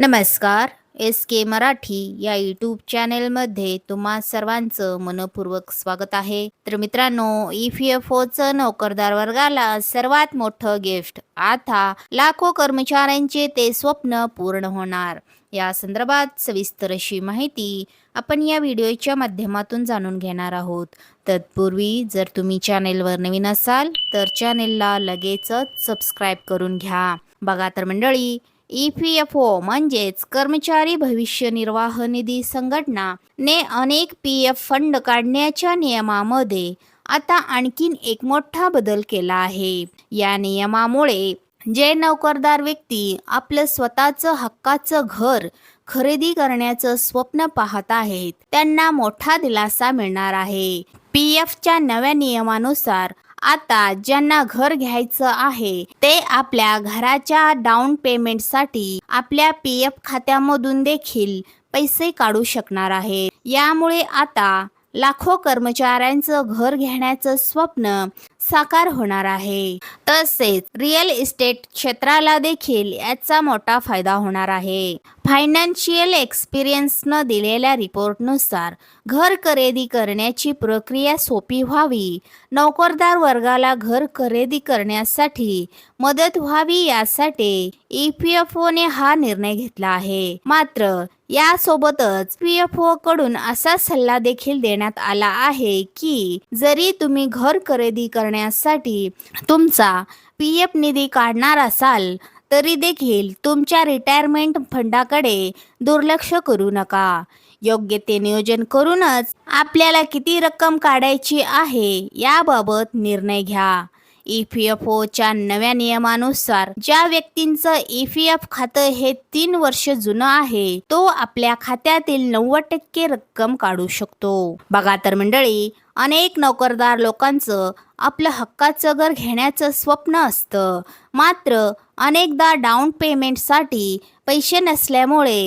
नमस्कार एस के मराठी या यूट्यूब चॅनेलमध्ये तुम्हा सर्वांचं मनपूर्वक स्वागत आहे. तर मित्रांनो ई पी एफ ओचं नोकरदार वर्गाला सर्वात मोठं गिफ्ट आता लाखो कर्मचाऱ्यांचे ते स्वप्न पूर्ण होणार. या संदर्भात सविस्तर अशी माहिती आपण या व्हिडिओच्या माध्यमातून जाणून घेणार आहोत. तत्पूर्वी जर तुम्ही चॅनेलवर नवीन असाल तर चॅनेलला लगेचच सबस्क्राईब करून घ्या. बघा तर मंडळी ई पी एफ ओ म्हणजेच कर्मचारी भविष्य निर्वाह निधी संघटना ने अनेक पी एफ फंड काढण्याच्या नियमामध्ये आता आणखीन एक मोठा बदल केला आहे. या नियमामुळे जे नोकरदार व्यक्ती आपलं स्वतःचं हक्काचं घर खरेदी करण्याचं स्वप्न पाहत आहेत त्यांना मोठा दिलासा मिळणार आहे. पी एफच्या नव्या नियमानुसार आता ज्यांना घर घ्यायचं आहे ते आपल्या घराच्या डाऊन पेमेंटसाठी आपल्या पी एफ खात्यामधून देखील पैसे काढू शकणार आहे. यामुळे आता लाखो कर्मचाऱ्यांचं घर घेण्याचं स्वप्न साकार होणार आहे. तसेच रिअल इस्टेट क्षेत्राला देखील याचा मोठा फायदा होणार आहे. फायनान्शियल एक्सपिरियन्सनं दिलेल्या रिपोर्टनुसार घर खरेदी करण्याची प्रक्रिया सोपी व्हावी. नोकरदार वर्गाला घर खरेदी करण्यासाठी मदत व्हावी यासाठी ई पी एफ ओने हा निर्णय घेतला आहे. मात्र यासोबतच पी एफ ओ कडून असा सल्ला देखील देण्यात आला आहे की जरी तुम्ही घर खरेदी करण्यासाठी तुमचा पी एफ निधी काढणार असाल तरी देखील तुमच्या रिटायरमेंट फंडाकडे दुर्लक्ष करू नका. योग्य ते नियोजन करूनच आपल्याला किती रक्कम काढायची आहे याबाबत निर्णय घ्या. ई पी एफ ओच्या नव्या नियमानुसार ज्या व्यक्तींचं ई पी एफ खातं हे तीन वर्ष जुनं आहे तो आपल्या खात्यातील नव्वद टक्के रक्कम काढू शकतो. बघा तर मंडळी अनेक नोकरदार लोकांचं आपलं हक्काचं घर घेण्याचं स्वप्न असतं. मात्र अनेकदा डाऊन पेमेंटसाठी पैसे नसल्यामुळे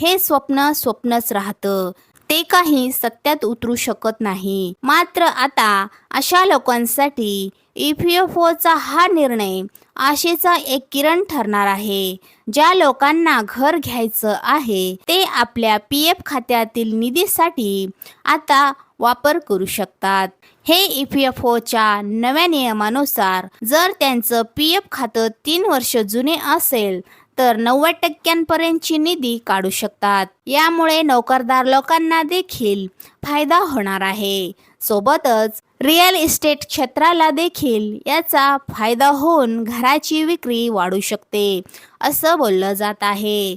हे स्वप्न स्वप्नच राहतं. ते काही सत्यात उतरू शकत नाही. मात्र आता अशा लोकांसाठी ई पी एफ ओचा हा निर्णय आशेचा एक किरण ठरणार आहे. ज्या लोकांना घर घ्यायचं आहे ते आपल्या पी एफ खात्यातील निधीसाठी आता वापर करू शकतात. हे ई पी एफ ओच्या नव्या नियमानुसार जर त्यांचं पी एफ खातं तीन वर्ष जुने असेल तर नव्वद टक्क्यांपर्यंतची निधी काढू शकतात. यामुळे नोकरदार लोकांना देखील फायदा होणार आहे. सोबतच रिअल इस्टेट क्षेत्राला देखील याचा फायदा होऊन घराची विक्री वाढू शकते असं बोललं जात आहे.